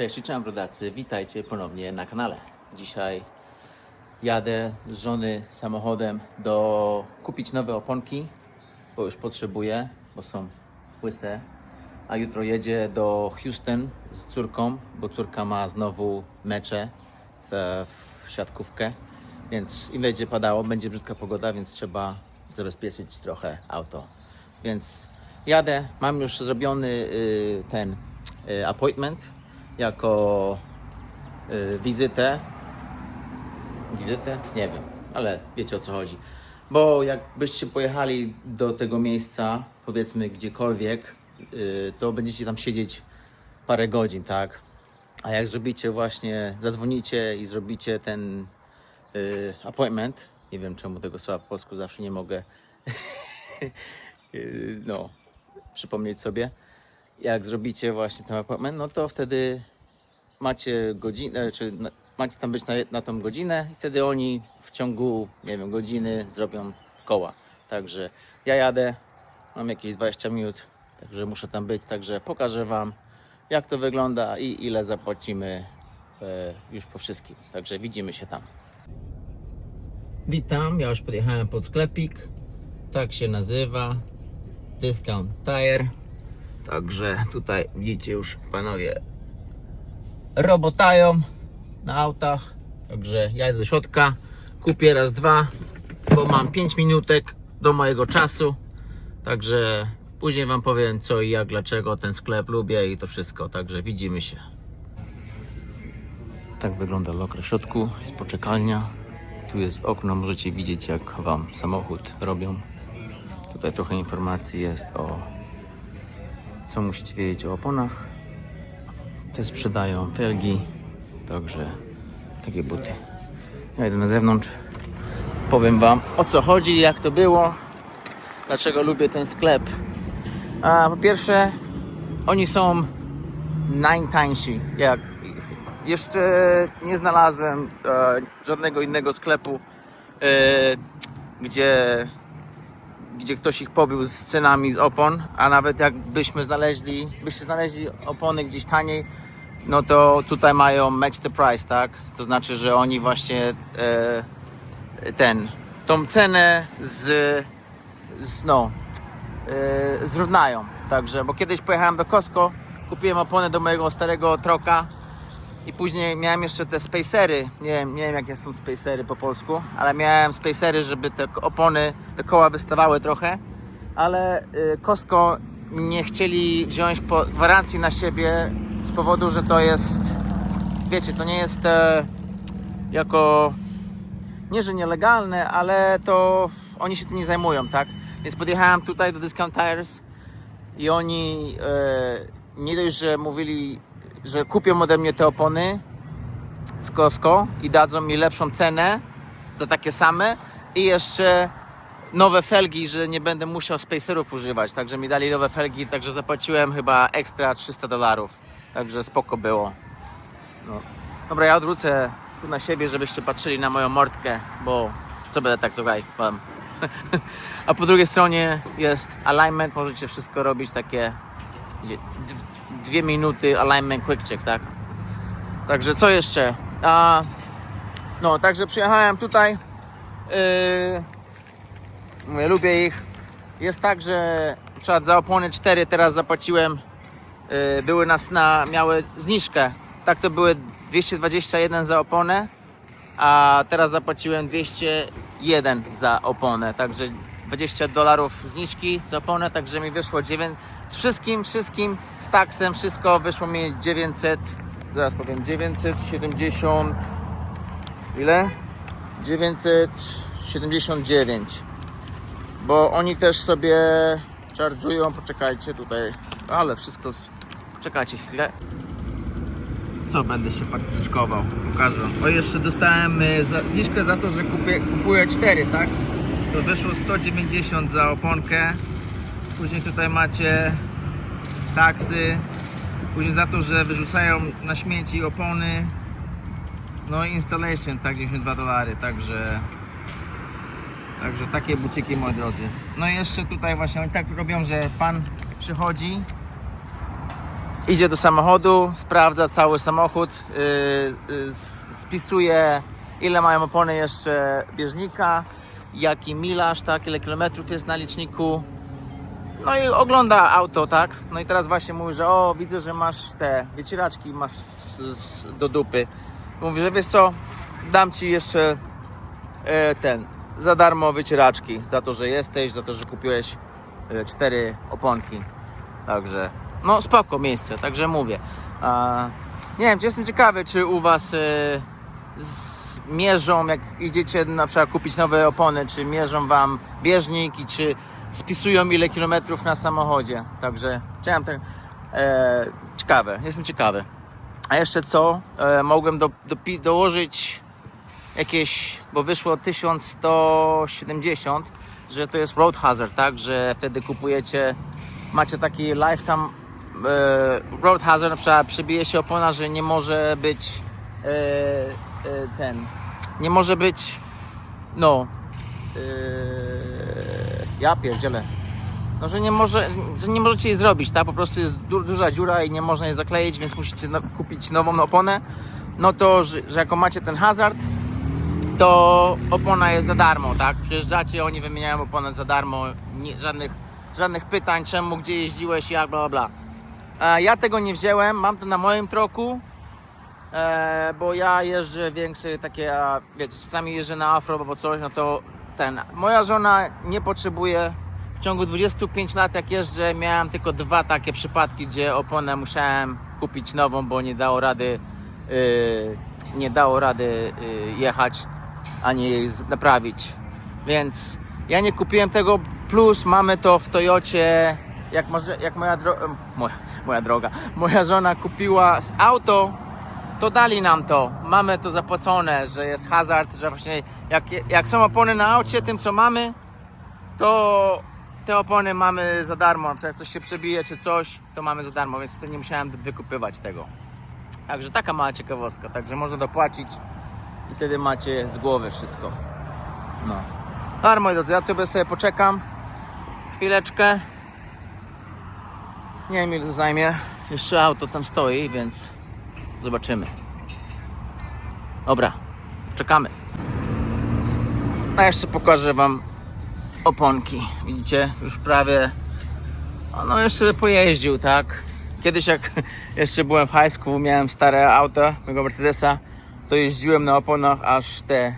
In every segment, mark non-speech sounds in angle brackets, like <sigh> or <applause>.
Cześć, życzę rodacy, witajcie ponownie na kanale. Dzisiaj jadę z żony samochodem do kupić nowe oponki, bo już potrzebuję, bo są łyse. A jutro jedzie do Houston z córką, bo córka ma znowu mecze w, w siatkówkę. Więc im będzie padało, będzie brzydka pogoda, więc trzeba zabezpieczyć trochę auto. Więc jadę, mam już zrobiony y, ten y, appointment jako y, wizytę. Wizytę? Nie wiem, ale wiecie o co chodzi. Bo jakbyście pojechali do tego miejsca, powiedzmy gdziekolwiek, y, to będziecie tam siedzieć parę godzin, tak? A jak zrobicie właśnie, zadzwonicie i zrobicie ten y, appointment, nie wiem czemu tego słowa po polsku zawsze nie mogę <laughs> y, no, przypomnieć sobie. Jak zrobicie właśnie ten appointment, no to wtedy macie godzinę, czy macie tam być na, na tą godzinę i wtedy oni w ciągu, nie wiem, godziny zrobią koła. Także ja jadę, mam jakieś 20 minut, także muszę tam być, także pokażę Wam jak to wygląda i ile zapłacimy e, już po wszystkim. Także widzimy się tam. Witam, ja już podjechałem pod sklepik. Tak się nazywa. Discount Tire. Także tutaj widzicie już panowie robotają na autach. Także ja idę do środka, kupię raz, dwa, bo mam 5 minutek do mojego czasu. Także później Wam powiem co i jak, dlaczego ten sklep lubię i to wszystko. Także widzimy się. Tak wygląda lokal w środku, jest poczekalnia. Tu jest okno, możecie widzieć jak Wam samochód robią. Tutaj trochę informacji jest o co musicie wiedzieć o oponach. Te sprzedają felgi, także takie buty. Ja idę na zewnątrz. Powiem Wam o co chodzi, jak to było, dlaczego lubię ten sklep. A po pierwsze, oni są najtańsi. Jak jeszcze nie znalazłem e, żadnego innego sklepu, e, gdzie gdzie ktoś ich pobił z cenami z opon, a nawet jakbyśmy znaleźli, byście znaleźli opony gdzieś taniej, no to tutaj mają match the price, tak? To znaczy, że oni właśnie e, ten, tą cenę z, z no, e, zrównają. Także, bo kiedyś pojechałem do Costco, kupiłem opony do mojego starego troka i później miałem jeszcze te spacery. Nie wiem, nie wiem jakie są spacery po polsku, ale miałem spacery, żeby te opony, te koła wystawały trochę. Ale y, Costco nie chcieli wziąć gwarancji na siebie z powodu, że to jest, wiecie, to nie jest e, jako, nie że nielegalne, ale to oni się tym nie zajmują, tak? Więc podjechałem tutaj do Discount Tires i oni e, nie dość, że mówili, że kupią ode mnie te opony z Costco i dadzą mi lepszą cenę za takie same i jeszcze nowe felgi, że nie będę musiał spacerów używać, także mi dali nowe felgi, także zapłaciłem chyba ekstra 300 dolarów, także spoko było. No. Dobra, ja odwrócę tu na siebie, żebyście patrzyli na moją mordkę, bo co będę tak słuchaj wam. <laughs> A po drugiej stronie jest alignment, możecie wszystko robić takie gdzie- d- dwie minuty alignment quick check, tak? Także co jeszcze? A, no, także przyjechałem tutaj. Yy, mówię, lubię ich. Jest tak, że przykład za opony 4 teraz zapłaciłem. Yy, były nas na, miały zniżkę. Tak to były 221 za oponę, a teraz zapłaciłem 201 za oponę. Także 20 dolarów zniżki za oponę, także mi wyszło 9. Z wszystkim, wszystkim, z taksem, wszystko wyszło mi 900. Zaraz powiem 970. Ile? 979. Bo oni też sobie charge'ują, poczekajcie tutaj, ale wszystko, z... poczekajcie chwilę. Co będę się pakuszkował? Pokażę. O jeszcze dostałem y, za, zniżkę za to, że kupię, kupuję 4, tak? To wyszło 190 za oponkę. Później tutaj macie taksy. Później za to, że wyrzucają na śmieci opony. No i installation, tak 92 dolary, także Także takie buciki moi drodzy. No i jeszcze tutaj właśnie oni tak robią, że pan przychodzi idzie do samochodu, sprawdza cały samochód, yy, yy, spisuje ile mają opony jeszcze bieżnika, jaki milaż, tak, ile kilometrów jest na liczniku. No i ogląda auto, tak? No i teraz właśnie mówi, że o, widzę, że masz te wycieraczki, masz s- s- do dupy. Mówi, że wiesz co, dam ci jeszcze e, ten, za darmo wycieraczki, za to, że jesteś, za to, że kupiłeś e, cztery oponki. Także, no spoko miejsce, także mówię. Nie wiem, czy jestem ciekawy, czy u Was e, z, mierzą, jak idziecie na przykład kupić nowe opony, czy mierzą Wam bieżnik i czy spisują ile kilometrów na samochodzie. Także chciałem ten, e, ciekawe, jestem ciekawy. A jeszcze co? E, mogłem do, dopi- dołożyć jakieś, bo wyszło 1170, że to jest road hazard, tak? Że wtedy kupujecie, macie taki lifetime e, road hazard, na przykład przebije się opona, że nie może być e, e, ten, nie może być, no, e, ja pierdzielę. No, że nie, może, że nie możecie jej zrobić, tak? Po prostu jest du duża dziura i nie można jej zakleić, więc musicie no kupić nową oponę. No to, że, że jako macie ten hazard, to opona jest za darmo, tak? Przyjeżdżacie, oni wymieniają oponę za darmo, nie, żadnych, żadnych pytań, czemu, gdzie jeździłeś, jak, bla, bla. E, ja tego nie wziąłem, mam to na moim troku, e, bo ja jeżdżę większe takie, wiecie, czasami jeżdżę na afro albo coś, no to ten. Moja żona nie potrzebuje. W ciągu 25 lat, jak jeżdżę, miałem tylko dwa takie przypadki, gdzie oponę musiałem kupić nową, bo nie dało rady, yy, nie dało rady yy, jechać, ani jej naprawić. Więc ja nie kupiłem tego, plus mamy to w Toyocie, jak, może, jak moja, dro- moja, moja droga, moja żona kupiła z auto, to dali nam to. Mamy to zapłacone, że jest hazard, że właśnie jak, jak są opony na aucie, tym co mamy, to te opony mamy za darmo. Jak coś się przebije czy coś, to mamy za darmo, więc tutaj nie musiałem wykupywać tego. Także taka mała ciekawostka, także można dopłacić i wtedy macie z głowy wszystko. No. Dobra moi drodzy, ja sobie sobie poczekam chwileczkę. Nie wiem ile to zajmie. Jeszcze auto tam stoi, więc zobaczymy. Dobra, czekamy. A jeszcze pokażę Wam oponki. Widzicie, już prawie. No jeszcze pojeździł, tak? Kiedyś jak <laughs> jeszcze byłem w high school, miałem stare auto, mojego Mercedesa, to jeździłem na oponach aż te,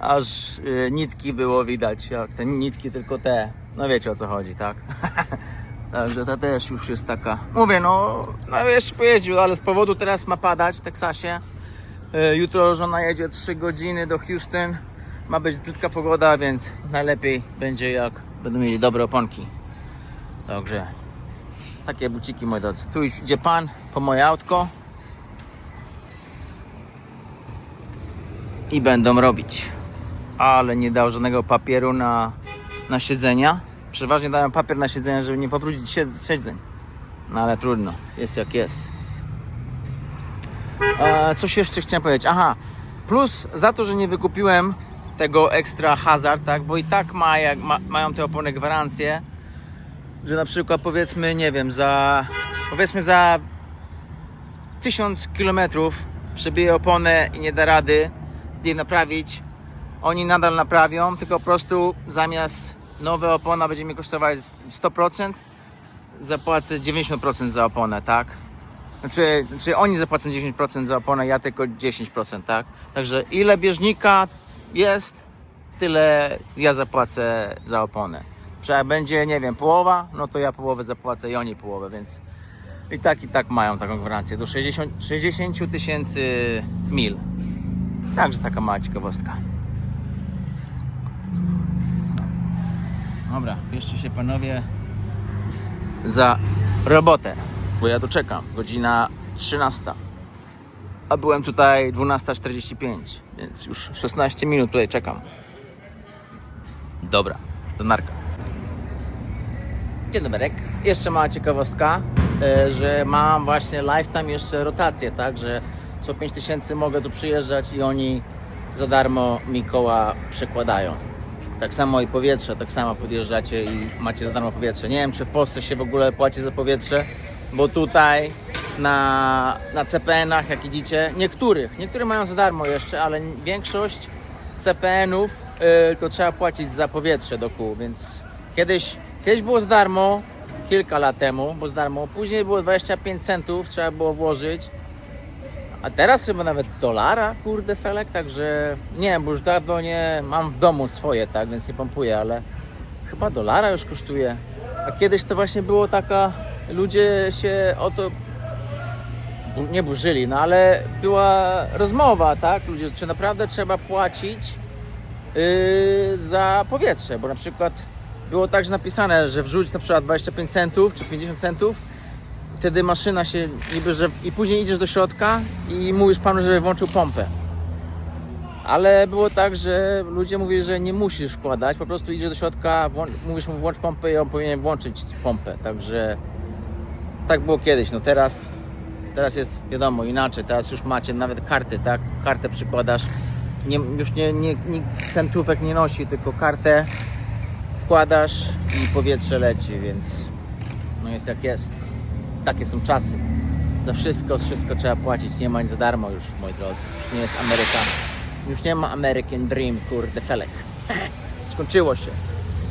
aż y, nitki było widać, jak te nitki tylko te, no wiecie o co chodzi, tak? <laughs> Także ta też już jest taka, mówię no, no jeszcze pojeździł, ale z powodu teraz ma padać w Teksasie. Y, Jutro żona jedzie 3 godziny do Houston, ma być brzydka pogoda, więc najlepiej będzie jak będą mieli dobre oponki. Także takie buciki moi drodzy. Tu idzie pan po moje autko. I będą robić. Ale nie dał żadnego papieru na, na siedzenia. Przeważnie dają papier na siedzenia, żeby nie pobrudzić sied- siedzeń. No ale trudno, jest jak jest. E, coś jeszcze chciałem powiedzieć. Aha, plus za to, że nie wykupiłem tego ekstra hazard, tak, bo i tak ma, jak, ma, mają te opony gwarancję, że na przykład powiedzmy, nie wiem, za powiedzmy za 1000 km przebije oponę i nie da rady jej naprawić, oni nadal naprawią, tylko po prostu zamiast nowe opona będzie mi kosztować 100%, zapłacę 90% za oponę, tak? Znaczy, znaczy oni zapłacą 10% za oponę, ja tylko 10%, tak? Także ile bieżnika jest, tyle ja zapłacę za oponę. Jak będzie, nie wiem, połowa, no to ja połowę zapłacę i oni połowę, więc i tak i tak mają taką gwarancję do 60 60 tysięcy mil. Także taka mała ciekawostka. Dobra, bierzcie się panowie za robotę, bo ja tu czekam. Godzina 13. A byłem tutaj 12.45, więc już 16 minut tutaj czekam. Dobra, do narka. Dzień dobry. Jeszcze mała ciekawostka, e, że mam właśnie lifetime jeszcze rotację, tak, że co 5000 mogę tu przyjeżdżać i oni za darmo mi koła przekładają. Tak samo i powietrze, tak samo podjeżdżacie i macie za darmo powietrze. Nie wiem, czy w Polsce się w ogóle płaci za powietrze, bo tutaj na, na CPN-ach, jak widzicie. Niektórych, niektóre mają za darmo jeszcze, ale większość CPN-ów y, to trzeba płacić za powietrze do kół, więc kiedyś, kiedyś było za darmo, kilka lat temu, bo za darmo. Później było 25 centów, trzeba było włożyć. A teraz chyba nawet dolara, kurde felek, także nie wiem, bo już dawno nie mam w domu swoje, tak, więc nie pompuję, ale chyba dolara już kosztuje. A kiedyś to właśnie było taka, ludzie się o to nie burzyli, no ale była rozmowa, tak, ludzie, czy naprawdę trzeba płacić yy, za powietrze, bo na przykład było tak, że napisane, że wrzuć na przykład 25 centów czy 50 centów, wtedy maszyna się niby, że i później idziesz do środka i mówisz panu, żeby włączył pompę. Ale było tak, że ludzie mówili, że nie musisz wkładać, po prostu idziesz do środka, mówisz mu włącz pompę i on powinien włączyć pompę. Także tak było kiedyś. No teraz, teraz jest wiadomo inaczej. Teraz już macie nawet karty, tak? Kartę przykładasz. Nie, już nie, nie, nikt centówek nie nosi, tylko kartę wkładasz i powietrze leci, więc no jest jak jest. Takie są czasy. Za wszystko, wszystko trzeba płacić. Nie ma nic za darmo już, moi drodzy. Już nie jest Ameryka. Już nie ma American Dream, kurde, felek. <laughs> Skończyło się.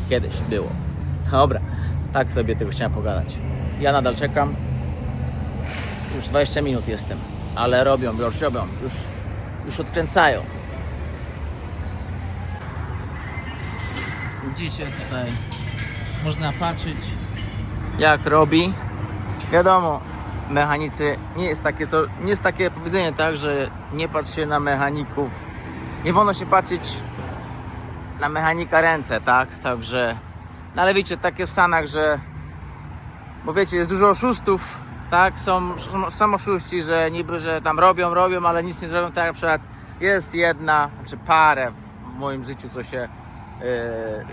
Kiedyś było. Dobra, tak sobie tego chciałem pogadać. Ja nadal czekam. Już 20 minut jestem, ale robią, już robią, już, już odkręcają. Widzicie tutaj, można patrzeć jak robi. Wiadomo, mechanicy nie jest takie to, nie jest takie powiedzenie tak, że nie patrz się na mechaników. Nie wolno się patrzeć na mechanika ręce, tak? Także no ale wiecie, takie w Stanach, że bo wiecie, jest dużo oszustów, tak? Są, są, oszuści, że niby, że tam robią, robią, ale nic nie zrobią. Tak na przykład jest jedna, czy parę w moim życiu, co się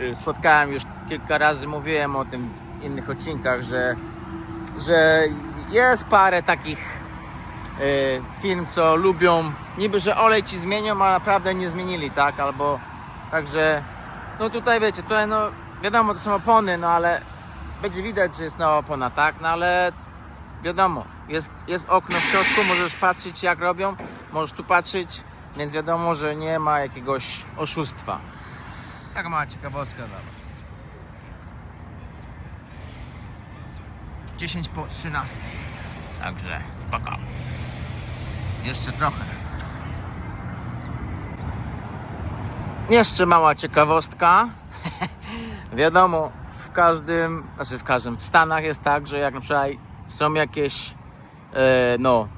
yy, spotkałem już kilka razy, mówiłem o tym w innych odcinkach, że, że jest parę takich yy, firm, co lubią niby, że olej ci zmienią, a naprawdę nie zmienili, tak? Albo także, no tutaj wiecie, tutaj no wiadomo, to są opony, no ale będzie widać, że jest nowa opona, tak? No ale wiadomo, jest, jest okno w środku, możesz patrzeć jak robią, możesz tu patrzeć, więc wiadomo, że nie ma jakiegoś oszustwa. Tak ma ciekawostka dla Was. 10 po 13. Także spoko. Jeszcze trochę. Jeszcze mała ciekawostka. <laughs> Wiadomo, w każdym, znaczy w każdym, w Stanach jest tak, że jak na przykład są jakieś e, no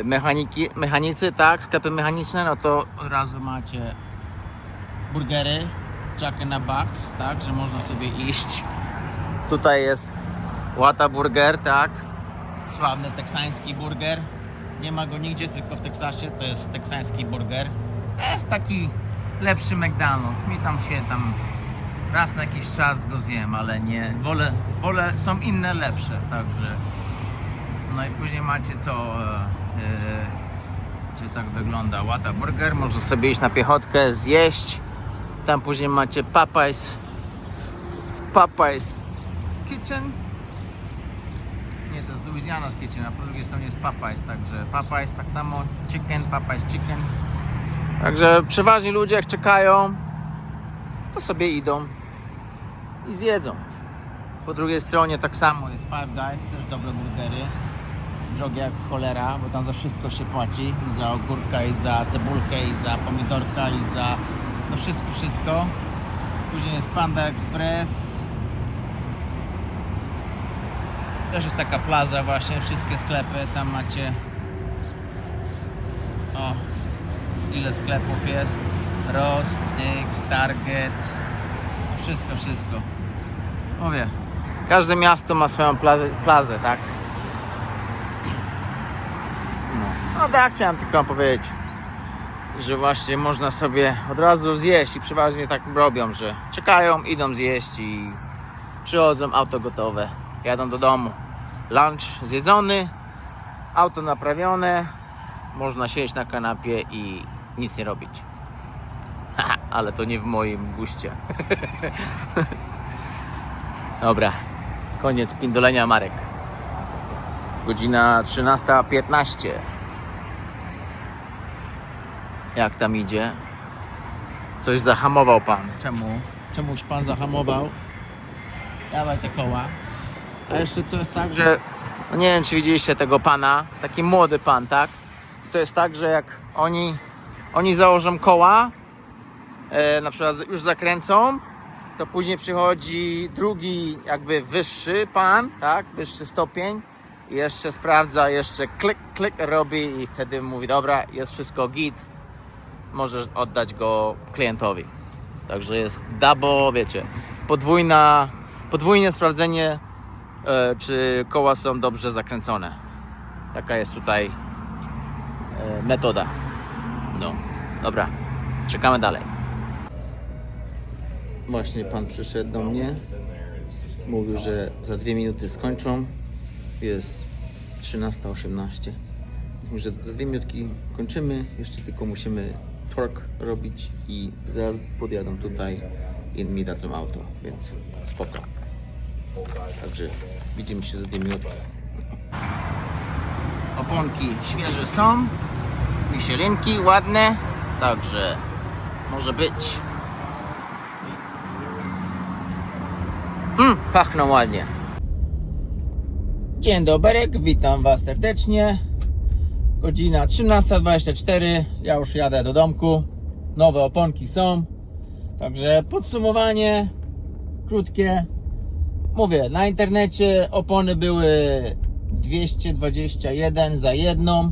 e, mechaniki, mechanicy, tak, sklepy mechaniczne, no to od razu macie burgery, Jack in a Box, tak, że można sobie iść. Tutaj jest Łata Burger, tak, sławny teksański burger. Nie ma go nigdzie, tylko w Teksasie, to jest teksański burger. E, taki lepszy McDonald's. Mi tam się tam raz na jakiś czas go zjem, ale nie. Wolę, wolę są inne lepsze, także. No i później macie co. E, czy tak wygląda Łata Burger. Można sobie iść na piechotkę, zjeść. Tam później macie Popeyes. Popeyes Kitchen. Nie, to jest Louisiana's Kitchen, a po drugiej stronie jest Popeyes, także Popeyes tak samo, chicken, Popeyes chicken. Także przeważnie ludzie jak czekają, to sobie idą i zjedzą. Po drugiej stronie tak samo jest Five Guys, też dobre burgery. Drogie jak cholera, bo tam za wszystko się płaci. I za ogórka, i za cebulkę, i za pomidorka, i za no wszystko, wszystko. Później jest Panda Express. Też jest taka plaza właśnie, wszystkie sklepy, tam macie o ile sklepów jest Ross, Dix, Target wszystko, wszystko mówię każde miasto ma swoją plazę, plazę tak no. no tak chciałem tylko powiedzieć że właśnie można sobie od razu zjeść i przeważnie tak robią, że czekają, idą zjeść i przychodzą, auto gotowe, jadą do domu. Lunch zjedzony, auto naprawione, można siedzieć na kanapie i nic nie robić. Ale to nie w moim guście. <laughs> Dobra, koniec pindolenia Marek. Godzina 13.15. Jak tam idzie? Coś zahamował pan. Czemu? Czemuś pan zahamował? Dawaj te koła. A jeszcze co jest tak, że no nie wiem czy widzieliście tego pana, taki młody pan, tak? To jest tak, że jak oni, oni założą koła, na przykład już zakręcą, to później przychodzi drugi jakby wyższy pan, tak? Wyższy stopień i jeszcze sprawdza, jeszcze klik, klik robi i wtedy mówi, dobra, jest wszystko git, możesz oddać go klientowi. Także jest double, wiecie, podwójna, podwójne sprawdzenie, e, czy koła są dobrze zakręcone. Taka jest tutaj e, metoda. No, dobra, czekamy dalej. Właśnie pan przyszedł do mnie. Mówił, że za dwie minuty skończą. Jest 13.18. Mówi, że za dwie minutki kończymy. Jeszcze tylko musimy torque robić i zaraz podjadą tutaj i mi dadzą auto, więc spoko. Także widzimy się za dwie minutki. Oponki świeże są. Misielinki ładne. Także może być. Pachną ładnie. Dzień dobry, witam Was serdecznie. Godzina 13.24, ja już jadę do domku. Nowe oponki są. Także podsumowanie krótkie. Mówię, na internecie opony były 221 za jedną,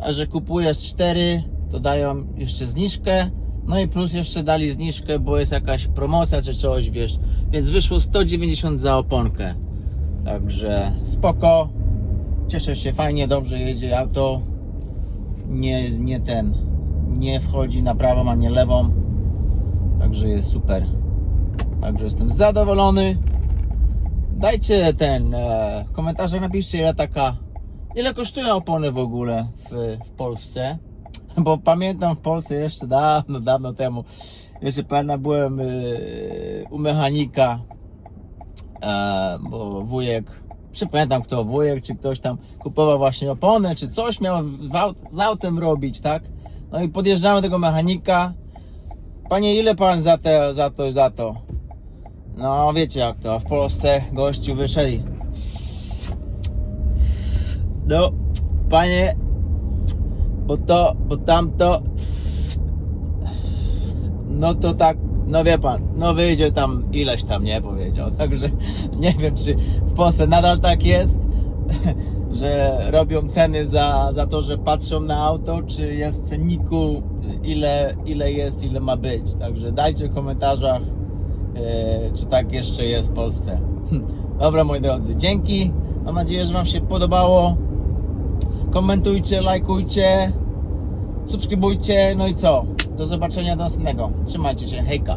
a że kupujesz 4, to dają jeszcze zniżkę. No i plus jeszcze dali zniżkę, bo jest jakaś promocja czy coś, wiesz. Więc wyszło 190 za oponkę. Także spoko. Cieszę się, fajnie, dobrze jedzie auto. Nie, nie ten, nie wchodzi na prawą, a nie lewą. Także jest super. Także jestem zadowolony. Dajcie ten e, w komentarzach napiszcie ile taka ile kosztują opony w ogóle w, w Polsce. Bo pamiętam w Polsce jeszcze dawno, dawno temu. Jeszcze pamiętam byłem y, u mechanika, e, bo wujek, czy pamiętam kto, wujek czy ktoś tam kupował właśnie opony, czy coś miał aut, z autem robić, tak? No i podjeżdżamy tego mechanika. Panie, ile pan za, te, za to za to? No wiecie jak to, w Polsce gościu wyszedł. No, panie, bo to, bo tamto. No to tak, no wie pan, no wyjdzie tam ileś tam, nie powiedział. <laughs> Także nie wiem, czy w Polsce nadal tak jest, <laughs> że robią ceny za, za to, że patrzą na auto, czy jest w cenniku ile, ile jest, ile ma być. Także dajcie w komentarzach, e, czy tak jeszcze jest w Polsce. <laughs> Dobra, moi drodzy, dzięki. Mam nadzieję, że Wam się podobało. Komentujcie, lajkujcie, subskrybujcie. No i co? Do zobaczenia do następnego. Trzymajcie się, hejka.